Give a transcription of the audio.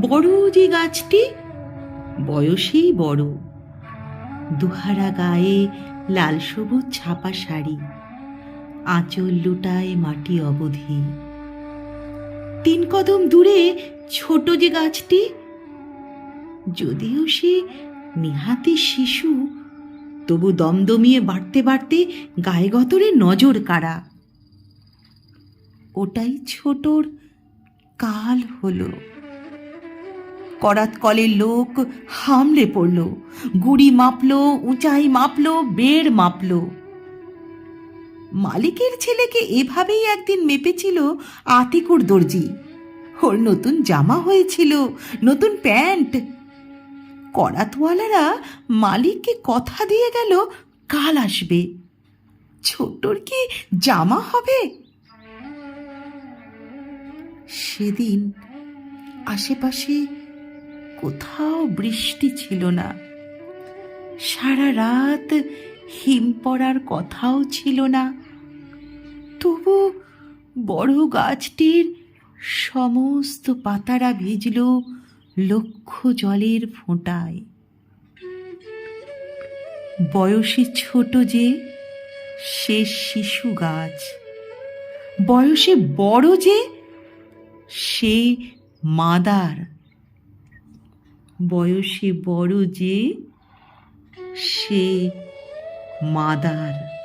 বড় যে গাছটি, বয়সেই বড়। দুহারা গায়ে লাল সবুজ ছাপা শাড়ি, আঁচল লুটায় মাটি অবধি। তিন কদম দূরে ছোট যে গাছটি, যদিও সে নিহাতি শিশু, তবু দমদমিয়ে বাড়তে বাড়তে গায়ে গতরে নজর কাড়া। ওটাই ছোটর কাল হলো। করাত কলের লোক হামলে পড়ল, গুড়ি মাপলো, উঁচাই মাপলো, বেড় মাপলো। মালিকের ছেলেকে এভাবেই একদিন মেপেছিল আতিকুর দর্জি। ওর নতুন জামা হয়েছিল, নতুন প্যান্ট। করাতওয়ালারা মালিককে কথা দিয়ে গেল, কাল আসবে। ছোটর কি জামা হবে? সেদিন আশেপাশে কোথাও বৃষ্টি ছিল না। সারা রাত হিম পড়ার কথাও ছিল না। তবু বড় গাছটির সমস্ত পাতারা ভিজল লক্ষ জলের ফোঁটায়। বয়সে ছোট যে, সে শিশু গাছ। বয়সে বড় যে সে মাদার। বয়সে বড় যে সে মাদার।